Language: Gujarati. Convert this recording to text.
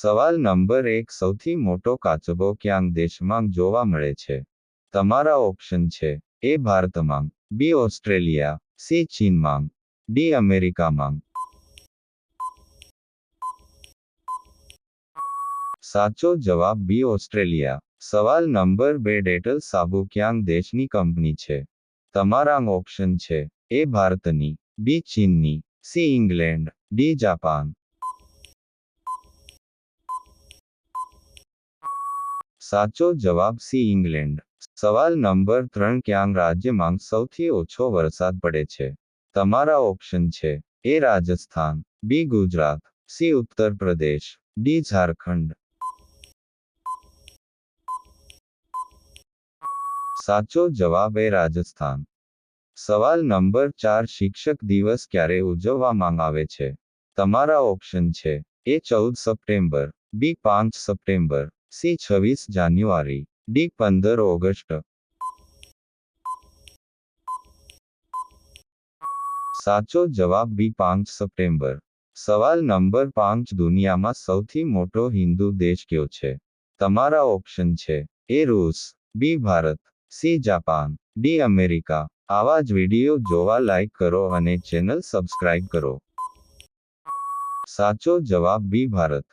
સવાલ નંબર એક, સૌથી મોટો કાચબો ક્યાંક દેશમાં જોવા મળે છે? તમારા ઓપ્શન છે એ ભારતમાં, બી ઓસ્ટ્રેલિયા, સી ચીનમાં, ડી અમેરિકામાં. સાચો જવાબ બી ઓસ્ટ્રેલિયા. સવાલ નંબર બે, ડેટલ સાબુ ક્યાંક દેશની કંપની છે? તમારા ઓપ્શન છે એ ભારતની, બી ચીનની, સી ઇંગ્લેન્ડ, ડી જાપાન. સાચો જવાબ સી ઇંગ્લેન્ડ. સવાલ નંબર ત્રણ, ક્યાંક રાજ્યમાં સૌથી ઓછો વરસાદ પડે છે? તમારા ઓપ્શન છે A Rajasthan, B Gujarat, C Uttar Pradesh, D Jharkhand. સાચો જવાબ એ રાજસ્થાન. સવાલ નંબર ચાર, શિક્ષક દિવસ ક્યારે ઉજવવામાં આવે છે? તમારા ઓપ્શન છે એ ચૌદ સપ્ટેમ્બર, બી પાંચ સપ્ટેમ્બર સી છવ્વીસ જાન્યુઆરી, ડી પંદર ઓગસ્ટ. સાચો જવાબ બી પાંચ સપ્ટેમ્બર. સવાલ નંબર પાંચ દુનિયામાં સૌથી મોટો હિન્દુ દેશ કયો છે? તમારા ઓપ્શન છે A રૂસ, B Bharat, C Japan, D America. આવા જ વીડિયો જોવા લાઈક કરો અને ચેનલ સબસ્ક્રાઇબ કરો. સાચો જવાબ બી ભારત.